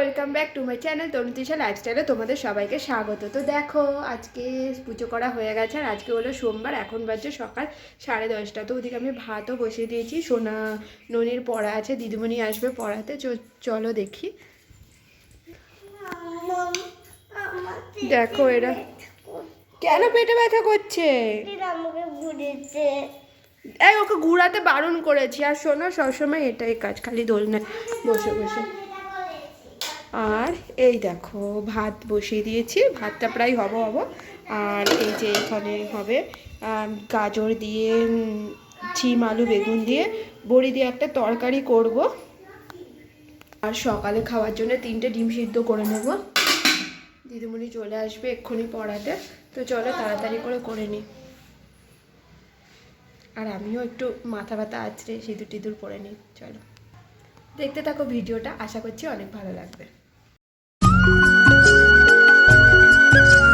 Welcome back to my channel Taruntisha লাইফস্টাইলে তোমাদের সবাইকে স্বাগত। তো দেখো, আজকে পুজো করা হয়ে গেছে আর আজকে হলো সোমবার, এখন বাজছে সকাল সাড়ে দশটা। তো ওদিকে আমি ভাতও বসিয়ে দিয়েছি, সোনা ননির পড়া আছে, দিদিমণি আসবে পড়াতে চলো দেখি। দেখো এরা কেন পেটে ব্যথা করছে? এই, ওকে ঘুরাতে বারণ করেছি। আর শোনো, সবসময় এটাই কাজ, খালি দোলনায় বসে বসে। আর এই দেখো, ভাত বসিয়ে দিয়েছি। ভাতটা প্রায় হব হব। আর এই যে এখানে হবে গাজর দিয়ে ছিম আলু বেগুন দিয়ে, বড়ি দিয়ে একটা তরকারি করব। আর সকালে খাওয়ার জন্য তিনটে ডিম সিদ্ধ করে নেব। দিদিমণি চলে আসবে এক্ষুনি পড়াতে। তো চলো তাড়াতাড়ি করে করে নিই আর আমিও একটু মাথা ব্যথা আছড়ে সিঁদুর টিঁদুর পরে নিই চলো। দেখতে থাকো ভিডিওটা। আশা করছি অনেক ভালো লাগবে। তো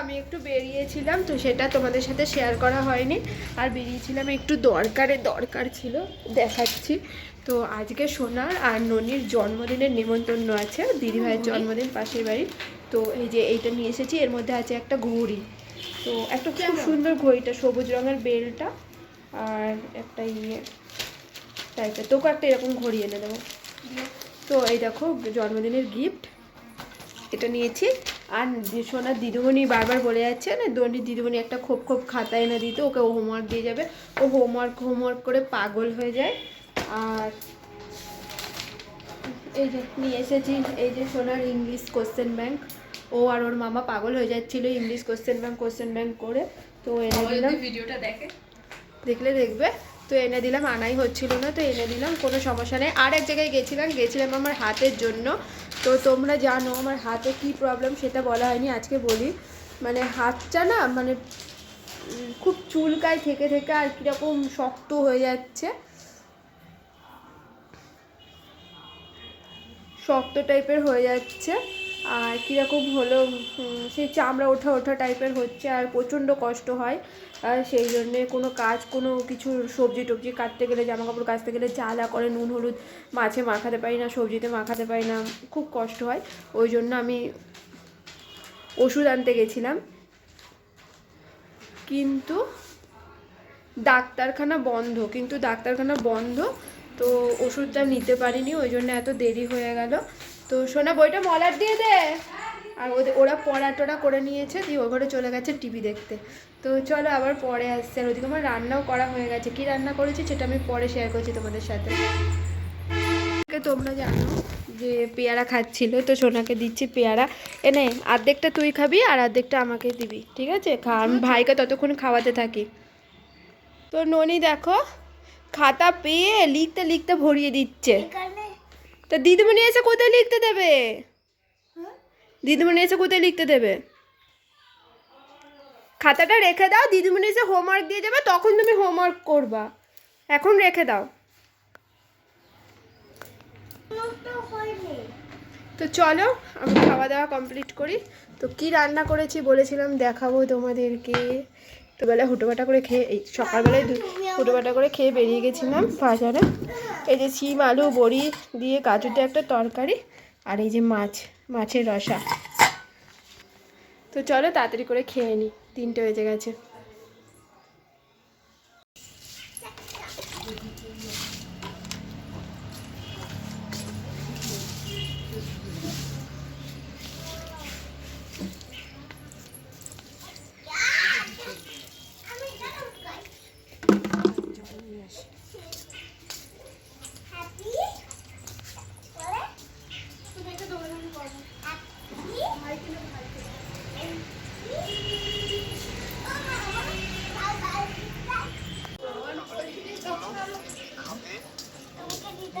আমি একটু বেরিয়েছিলাম তো সেটা তোমাদের সাথে শেয়ার করা হয়নি। আর বেরিয়েছিলাম একটু দরকারে দরকার ছিল দেখাচ্ছি। তো আজকে সোনার আর ননির জন্মদিনের নিমন্ত্রণ আছে দিদিভাইয়ের জন্মদিন পাশের বাড়ি। তো এই যে এইটা নিয়ে এসেছি এর মধ্যে আছে একটা ঘড়ি। তো একটা খুব সুন্দর ঘড়িটা সবুজ রঙের বেলটা আর একটা ইয়ে টাইপের তোকে একটা এরকম ঘড়ি এনে দেবো। তো এই দেখো জন্মদিনের গিফট এটা নিয়েছি। আর সোনার দিদিমণি বারবার বলে যাচ্ছে না দন্ডির দিদিমণি একটা খোপ খোপ খাতা এনে দিতে ওকে হোমওয়ার্ক দিয়ে যাবে। ও হোমওয়ার্ক হোমওয়ার্ক করে পাগল হয়ে যায়। আর এই যে নিয়ে এসেছি এই যে সোনার ইংলিশ কোশ্চেন ব্যাংক ও আর ওর মামা পাগল হয়ে যাচ্ছিল English question bank question bank করে। তো এনে দিলাম ভিডিওটা দেখে। দেখলে দেখবে। তো এনে দিলাম, আনাই হচ্ছিল না, তো এনে দিলাম, কোনো সমস্যা নেই। আর এক জায়গায় গেছিলাম গেছিলাম আমার হাতের জন্য। তো তোমরা জানো আমার হাতে কি প্রবলেম সেটা বলা হয়নি, আজকে বলি। মানে হাতটা না মানে খুব চুলকায় থেকে থেকে আর কীরকম শক্ত হয়ে যাচ্ছে। শক্ত টাইপের হয়ে যাচ্ছে। আর কীরকম হলো সেই চামড়া ওঠা ওঠা টাইপের হচ্ছে আর প্রচণ্ড কষ্ট হয়। আর সেই জন্যে কোনো কাজ, কোনো কিছু সবজি টবজি কাটতে গেলে জামা কাপড় কাচতে গেলে জ্বালা করে, নুন, হলুদ মাছে মাখাতে পারি না, সবজিতে মাখাতে পারি না, খুব কষ্ট হয়। ওই জন্য আমি ওষুধ আনতে গেছিলাম। কিন্তু ডাক্তারখানা বন্ধ, কিন্তু ডাক্তারখানা বন্ধ, তো ওষুধটা নিতে পারিনি, ওই জন্য এত দেরি হয়ে গেল। তো সোনা, বইটা মলার দিয়ে দে। আর ওদের ওরা পড়া টড়া করে নিয়েছে, দিয়ে ও ঘরে চলে গেছে টিভি দেখতে। তো চলো আবার পরে আসছে। আর ওদিকে আমার রান্নাও করা হয়ে গেছে। কি রান্না করেছি সেটা আমি পরে শেয়ার করছি তোমাদের সাথে। তোমরা জানো যে পেয়ারা খাচ্ছিল, তো সোনাকে দিচ্ছি পেয়ারা। এনে অর্ধেকটা তুই খাবি আর অর্ধেকটা আমাকে দিবি, ঠিক আছে? খা ভাইকে ততক্ষণ খাওয়াতে থাকি। তো ননি দেখো, খাতা পেয়ে লিখতে লিখতে ভরিয়ে দিচ্ছে। তো দিদিমণি এসে কোথায় লিখতে দেবে? দিদিমণি এসে কোথায় লিখতে দেবে? খাতাটা রেখে দাও দিদিমণি এসে হোমওয়ার্ক দিয়ে দেবে তখন তুমি হোমওয়ার্ক করবা। এখন রেখে দাও। তো চলো আমি খাওয়া দাওয়া কমপ্লিট করি। তো কি রান্না করেছি বলেছিলাম দেখাবো তোমাদেরকে। তো বেলা হুটোপাটা করে খেয়ে, এই সকালবেলায় হুটোপাটা করে খেয়ে বেরিয়ে গেছিলাম বাজারে। এই যে শিম, আলু, বড়ি দিয়ে কাজুতে একটা তরকারি আর এই যে মাছ, মাছের রসা। তো চলো তাড়াতাড়ি করে খেয়ে নিই তিনটে বেজে গেছে দিতে পারবে সকাল আমাকে দেবে তো যাও এই গাছটাতে যাও ওখানে এসে দেখা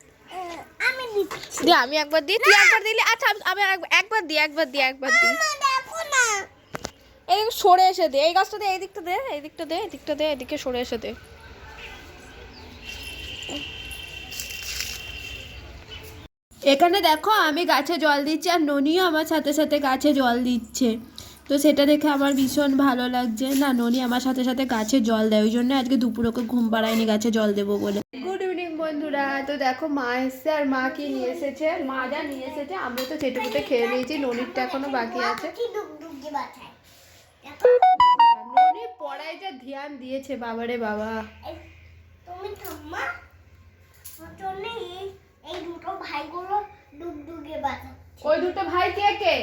দে আমি একবার দিই তুই একবার দিলি? আচ্ছা আমি- একবার দিই একবার দিই একবার দিই। এই সরে এসে দে এই গাছটা দে এই দিকটা দে এই দিকটা দে এই দিকটা দে এদিকে সরে এসে দে। এখানে দেখো আমি গাছে জল দিচ্ছি আর ননিও আমার সাথে সাথে গাছে জল দিচ্ছে। তো সেটা দেখে আমার ভীষণ ভালো লাগছে। না ননি আমার সাথে সাথে গাছে জল দেয় ওই জন্য আজকে দুপুর ওকে ঘুম পাড়ায়নি গাছে জল দেবো বলে। গুড বন্ধুরা, তো দেখো মা এসছে আর মা কি নিয়ে এসেছে? মা যা নিয়ে এসেছে, আমরা তো চেটেপুটে খেয়ে নিয়েছি, ননিরটা এখনও বাকি আছে। ননি পড়ায় যা ধ্যান দিয়েছে, বাবারে বাবা। তুমি ওই দুটো ভাই কে কে?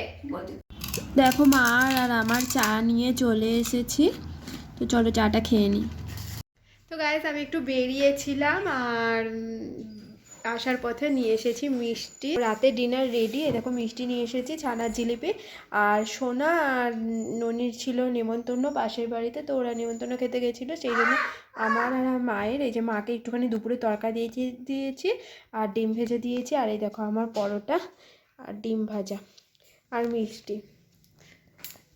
দেখো মা আর আমার চা নিয়ে চলে এসেছি, তো চলো চাটা খেয়ে নিই তো গাইস আমি একটু বেরিয়েছিলাম আর আসার পথে নিয়ে এসেছি মিষ্টি। রাতে ডিনার রেডি দেখো মিষ্টি নিয়ে এসেছি, ছানার জিলিপি আর সোনা আর ননির ছিল নেমন্তন্ন পাশের বাড়িতে, তো ওরা নেমন্তন্ন খেতে গেছিল, সেই জন্য আমার আর মায়ের, এই যে মাকে একটুখানি দুপুরে তরকা দিয়েছি দিয়েছি আর ডিম ভেজে দিয়েছি, আর এই দেখো আমার পরোটা আর ডিম ভাজা আর মিষ্টি।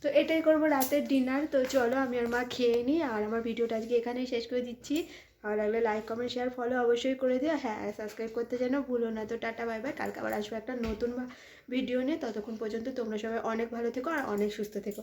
তো এটাই করব রাতের ডিনার তো চলো আমি আর মা খেয়ে নিই আর আমার ভিডিওটা আজকে এখানেই শেষ করে দিচ্ছি। আর লাগলে লাইক কমেন্ট শেয়ার ফলো অবশ্যই করে দিও। হ্যাঁ সাবস্ক্রাইব করতে যেন ভুলো না। তো টাটা বাই বাই কালকে আবার আসব একটা নতুন ভিডিও নিয়ে। ততক্ষণ পর্যন্ত তোমরা সবাই অনেক ভালো থেকো আর অনেক সুস্থ থেকো।